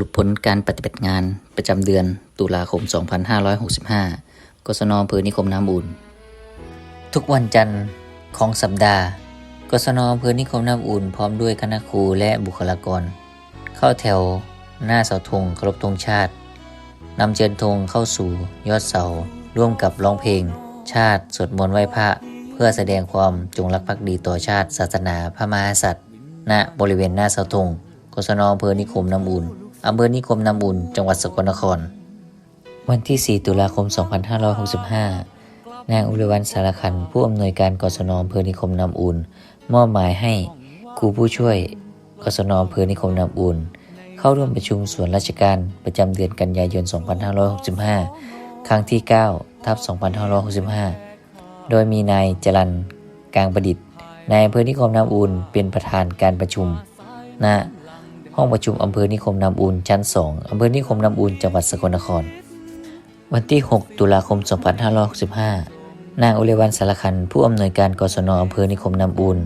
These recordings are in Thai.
รุปผลการปฏิบัติงานประจำเดือนตุลาคม 2565 กศนอำเภอนิคมน้ำอุ่น ทุกวันจันทร์ของสัปดาห์ กศนอำเภอนิคมน้ำอุ่น พร้อมด้วยคณะครูและบุคลากร เข้าแถวหน้าเสาธงเคารพธงชาตินำเจิญธงเข้าสู่ยอดเสา ร่วมกับร้องเพลง ชาติสวดมนต์ไหว้พระ เพื่อแสดงความจงรักภักดีต่อชาติ ศาสนาพระมหากษัตริย์ ณบริเวณหน้าเสาธงกศนอำเภอนิคมน้ำอุ่น อำเภอนิคมน้ำอุ่นจังหวัดสกลนคร วันที่ 4 ตุลาคม 2565 นางอุรวันสารคัน ผู้อำนวยการกศนอำเภอนิคมน้ำอุ่นมอบหมายให้ครูผู้ช่วยกศนอำเภอนิคมน้ำอุ่นเข้าร่วมประชุมส่วนราชการประจำเดือนกันยายน 2565 ครั้งที่ 9 ทับ 2565 โดยมีนายจรันกลางประดิษฐ์นายอำเภอนิคมน้ำอุ่นเป็นประธานการประชุมณ ห้องประชุมอำเภอนิคมน้ำอุ่นชั้น 2อำเภอนิคมน้ำอุ่นจังหวัดสกลนคร วันที่ 6 ตุลาคม 2565 นางอุเรวันสารคัน ผู้อำนวยการกศนอำเภอนิคมน้ำอุ่น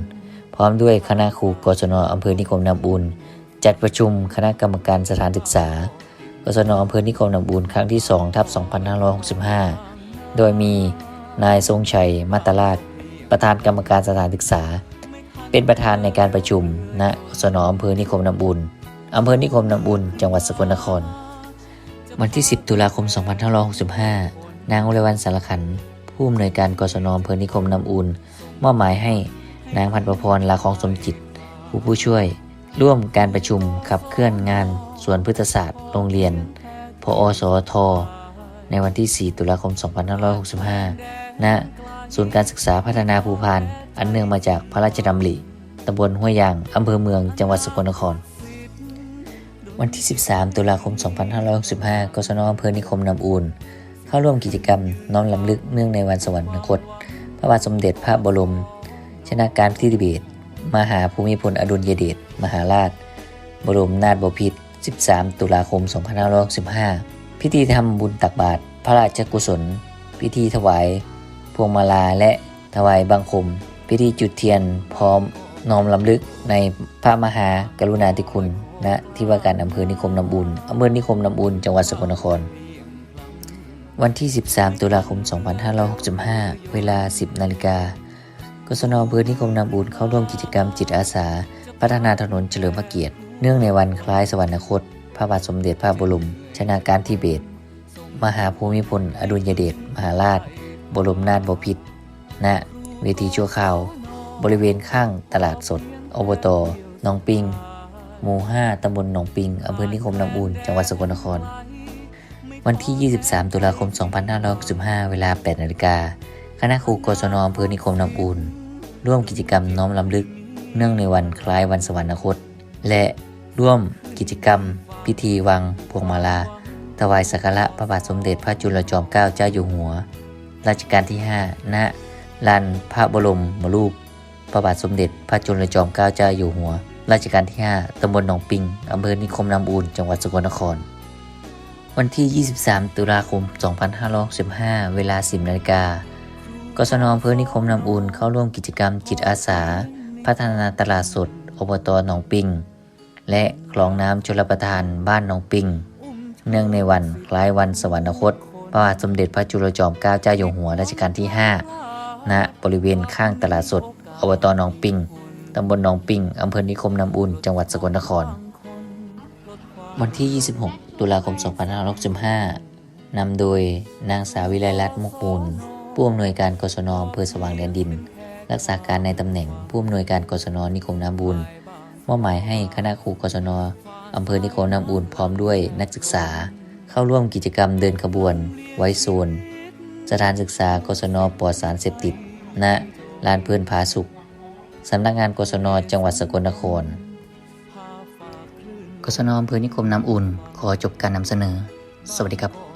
พร้อมด้วยคณะครูกศนอำเภอนิคมน้ำอุ่นจัดประชุมคณะกรรมการสถานศึกษากศนอำเภอนิคมน้ำอุ่นครั้งที่2ทับ2565 โดยมีนายทรงชัยมัตตราช ประธานกรรมการสถานศึกษา เป็นประธานในการประชุมณกศนออำเภอนิคมน้ำอุ่น อำเภอนิคมน้ำอุ่นจังหวัดสกลนคร วันที่ 10 ตุลาคม 2565 นางอุไรวันสารขัน ผู้อำนวยการกศนอำเภอนิคมน้ำอุ่นมอบหมายให้นางพันประพรลาของสมจิต ผู้ผู้ช่วย ร่วมการประชุมขับเคลื่อนงานสวนพฤกษศาสตร์โรงเรียน พอสอทในวันที่ 4 ตุลาคม 2565 ณ ศูนย์การศึกษาพัฒนาภูพาน อันเนื่องมาจากพระราชดำริ ตำบลห้วยยาง อำเภอเมือง จังหวัดสกลนคร วันที่ 13 ตุลาคม 2565 กศนอำเภอนิคมนำอุ่นเข้าร่วมกิจกรรมน้อมลำลึกเนื่องในวันสวรรคต พระบาทสมเด็จพระบรม ชนาการที่ดิเบศรมหาภูมิพลอดุลยเดชมหาราช บรมนาถบพิตร 13 ตุลาคม 2565 พิธีทำบุญตักบาตรพระราชกุศล พิธีถวาย พวงมาลาและถวายบังคม พิธีจุดเทียนพร้อมน้อมลำลึกในพระมหากรุณาธิคุณ ณที่ว่าการอำเภอนิคมน้ำบุญอำเภอนิคมน้ำบุญจังหวัดสกลนคร วันที่ 13 ตุลาคม 2565 เวลา 10 นาฬิกากศนอำเภอนิคมน้ำบุญเข้าร่วมกิจกรรมจิตอาสา พัฒนาถนนเฉลิมพระเกียรติ เนื่องในวันคล้ายสวรรคต พระบาทสมเด็จพระบรมชนาการทิเบศรมหาภูมิพล อดุลยเดชมหาราช บรมนาถบพิตรณเวทีชั่วคราว บริเวณข้างตลาดสดอบตหนองปิง หมู่ 5 ตำบลหนองปิง อำเภอนิคมน้ำอุ่นจังหวัดสกลนคร วันที่ 23 ตุลาคม 2565 เวลา 8 นาฬิกา คณะครูกศนอำเภอนิคมน้ำอุ่นร่วมกิจกรรมน้อมลำลึก เนื่องในวันคล้ายวันสวรรคต และร่วมกิจกรรม พิธีวัง พวงมาลา ถวายสักการะพระบาทสมเด็จพระจุลจอมเกล้าเจ้าอยู่หัว รัชกาลที่ 5 ณ ลานพระบรมมรูป พระบาทสมเด็จพระจุลจอมเกล้าเจ้าอยู่หัว รัชกาลที่ 5 ตำบลหนองปิง อำเภอนิคมน้ำอุ่นจังหวัดสกลนคร วันที่ 23 ตุลาคม 2565เวลา 10นาฬิกากศนอำเภอนิคมน้ำอุ่นเข้าร่วมกิจกรรมจิตอาสา พัฒนาตลาดสด อบตหนองปิง และคลองน้ำชลประทานบ้านหนองปิง เนื่องในวันคล้ายวันสวรรคต พระบาทสมเด็จพระจุลจอมเกล้าเจ้าอยู่หัวรัชกาลที่ 5 ณ บริเวณข้างตลาดสด อบตหนองปิง ตำบลหนองปิงอำเภอนิคมน้ำอุ่น จังหวัดสกลนคร วันที่ 26 ตุลาคม 2565นำโดยนางสาวิไลรัตน์มุกมูล ผู้อำนวยการกศนอำเภอสว่างแดนดิน รักษาการในตำแหน่งผู้อำนวยการกศนนิคมน้ำบุญมอบหมายให้คณะครูกศนอำเภอนิคมน้ำอุ่นพร้อมด้วยนักศึกษา เข้าร่วมกิจกรรมเดินขบวน ไว้โซน สถานศึกษากศนปลอดสารเสพติดณลานเพื่อนผาสุข สำนักงานกศนจังหวัดสกลนคร กศนอำเภอนิคมน้ำอุ่น ขอจบการนำเสนอ สวัสดีครับ